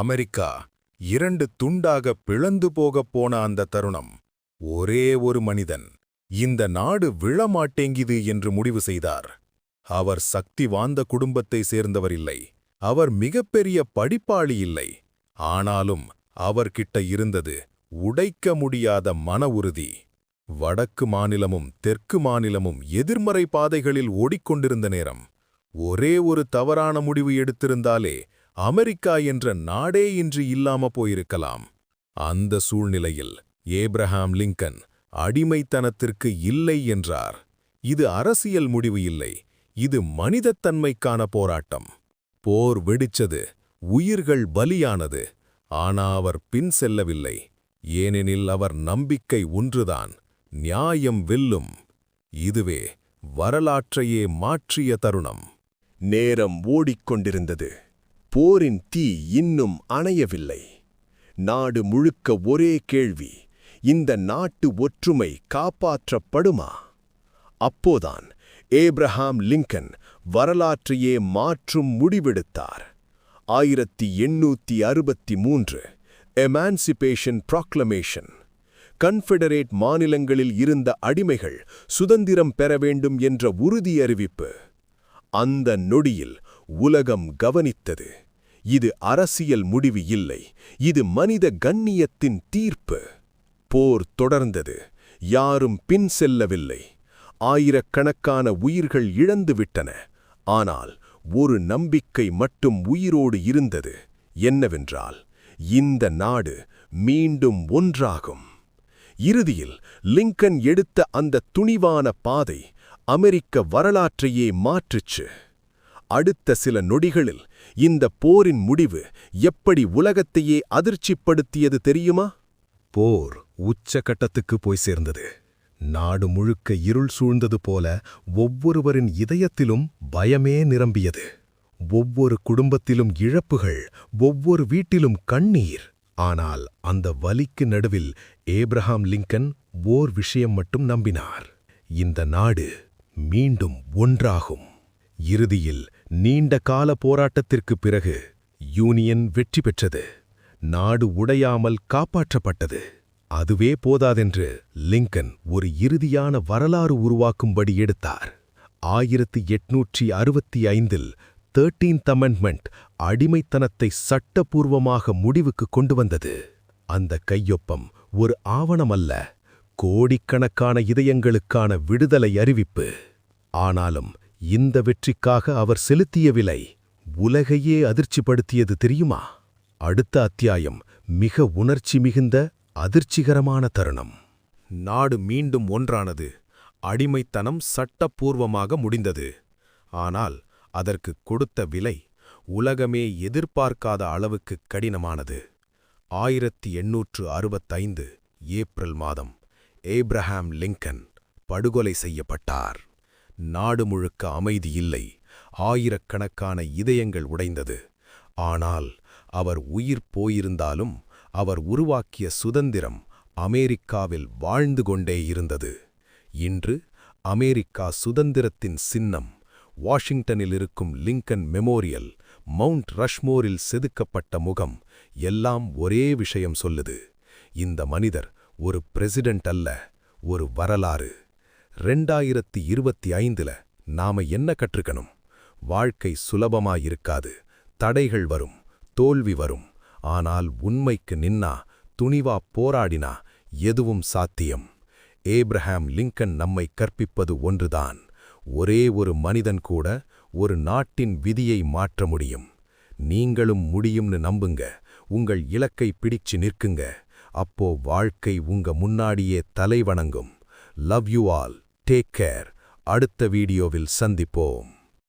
America இரண்டு துண்டாக பிளந்து போகப் போன அந்த தருணம். ஒரே ஒரு மனிதன் இந்த நாடு விழமாட்டேங்கிது என்று முடிவு செய்தார். அவர் சக்தி வாய்ந்த குடும்பத்தை சேர்ந்தவர் இல்லை அவர் மிகப்பெரிய படிப்பாளி இல்லை. ஆனாலும் அவர்கிட்ட இருந்தது உடைக்க முடியாத மன உறுதி. வடக்கு மாநிலமும் தெற்கு மாநிலமும் எதிர்மறை பாதைகளில் ஓடிக்கொண்டிருந்த நேரம் ஒரே ஒரு தவறான முடிவு எடுத்திருந்தாலே அமெரிக்கா என்ற நாடே இன்று இல்லாம போயிருக்கலாம். அந்த சூழ்நிலையில் ஏப்ரஹாம் லிங்கன் அடிமைத்தனத்திற்கு இல்லை என்றார். இது அரசியல் முடிவு இல்லை இது மனிதத்தன்மைக்கான போராட்டம். போர் வெடிச்சது உயிர்கள் பலியானது ஆனா அவர் பின் செல்லவில்லை. ஏனெனில் அவர் நம்பிக்கை ஒன்றுதான் நியாயம் வெல்லும். இதுவே வரலாற்றையே மாற்றிய தருணம். நேரம் ஓடிக்கொண்டிருந்தது. போரின் தீ இன்னும் அணையவில்லை. நாடு முழுக்க ஒரே கேள்வி இந்த நாட்டு ஒற்றுமை காப்பாற்றப்படுமா? அப்போதான் ஏப்ரஹாம் லிங்கன் வரலாற்றையே மாற்றும் முடிவெடுத்தார். ஆயிரத்தி எண்ணூத்தி அறுபத்தி மூன்று எமான்சிபேஷன் ப்ராக்ளமேஷன் கன்ஃபெடரேட் மாநிலங்களில் இருந்த அடிமைகள் சுதந்திரம் பெற வேண்டும் என்ற உறுதி அறிவிப்பு அந்த நொடியில் உலகம் கவனித்தது. இது அரசியல் முடிவு இல்லை. இது மனித கண்ணியத்தின் தீர்ப்பு. போர் தொடர்ந்தது. யாரும் பின் செல்லவில்லை. ஆயிரக்கணக்கான உயிர்கள் இழந்துவிட்டன. ஆனால் ஒரு நம்பிக்கை மட்டும் உயிரோடு இருந்தது. என்னவென்றால் இந்த நாடு மீண்டும் ஒன்றாகும். இறுதியில் லிங்கன் எடுத்த அந்த துணிவான பாதை அமெரிக்க வரலாற்றையே மாற்றுச்சு. அடுத்த சில நொடிகளில் இந்த போரின் முடிவு எப்படி உலகத்தையே அதிர்ச்சிப்படுத்தியது தெரியுமா? போர் உச்சகட்டத்துக்கு போய் சேர்ந்தது. நாடு முழுக்க இருள் சூழ்ந்தது போல ஒவ்வொருவரின் இதயத்திலும் பயமே நிரம்பியது. ஒவ்வொரு குடும்பத்திலும் இழப்புகள் ஒவ்வொரு வீட்டிலும் கண்ணீர். ஆனால் அந்த வலிக்கு நடுவில் ஏப்ரஹாம் லிங்கன் ஓர் விஷயம் மட்டும் நம்பினார். இந்த நாடு மீண்டும் ஒன்றாகும். இறுதியில் நீண்ட கால போராட்டத்திற்குப் பிறகு யூனியன் வெற்றி பெற்றது. நாடு உடையாமல் காப்பாற்றப்பட்டது. அதுவே போதாதென்று லிங்கன் ஒரு இறுதியான வரலாறு உருவாக்கும்படி எடுத்தார். ஆயிரத்தி எட்நூற்றி அறுபத்தி ஐந்தில் தேர்ட்டீன்த் அமெண்ட்மெண்ட் அடிமைத்தனத்தை சட்டபூர்வமாக முடிவுக்கு கொண்டு வந்தது. அந்த கையொப்பம் ஒரு ஆவணமல்ல கோடிக்கணக்கான இதயங்களுக்கான விடுதலை அறிவிப்பு. ஆனாலும் இந்த வெற்றிக்காக அவர் செலுத்திய விலை உலகையே அதிர்ச்சிப்படுத்தியது தெரியுமா? அடுத்த அத்தியாயம் மிக உணர்ச்சி மிகுந்த அதிர்ச்சிகரமான தருணம். நாடு மீண்டும் ஒன்றானது. அடிமைத்தனம் சட்டப்பூர்வமாக முடிந்தது. ஆனால் அதற்கு கொடுத்த விலை உலகமே எதிர்பார்க்காத அளவுக்கு கடினமானது. ஆயிரத்தி எண்ணூற்று அறுபத்தைந்து ஏப்ரல் மாதம் ஏப்ரஹாம் லிங்கன் படுகொலை செய்யப்பட்டார். நாடு முழுக்க அமைதி இல்லை. ஆயிரக்கணக்கான இதயங்கள் உடைந்தது. ஆனால் அவர் உயிர் போயிருந்தாலும் அவர் உருவாக்கிய சுதந்திரம் அமெரிக்காவில் வாழ்ந்து கொண்டே இருந்தது. இன்று அமெரிக்கா சுதந்திரத்தின் சின்னம் வாஷிங்டனில் இருக்கும் லிங்கன் மெமோரியல் மவுண்ட் ரஷ்மோரில் செதுக்கப்பட்ட முகம் எல்லாம் ஒரே விஷயம் சொல்லுது. இந்த மனிதர் ஒரு பிரசிடென்ட் அல்ல ஒரு வரலாறு. ரெண்டாயிரத்தி இருபத்தி ஐந்துல நாம என்ன கற்றுக்கணும்? வாழ்க்கை சுலபமாயிருக்காது தடைகள் வரும் தோல்வி வரும். ஆனால் உண்மைக்கு நின்னா துணிவா போராடினா எதுவும் சாத்தியம். ஏப்ரஹாம் லிங்கன் நம்மை கற்பிப்பது ஒன்றுதான். ஒரே ஒரு மனிதன் கூட ஒரு நாட்டின் விதியை மாற்ற முடியும். நீங்களும் முடியும்னு நம்புங்க. உங்கள் இலக்கை பிடிச்சு நிற்குங்க. அப்போ வாழ்க்கை உங்க முன்னாடியே தலை வணங்கும் love you all take care அடுத்த வீடியோவில் சந்திப்போம்.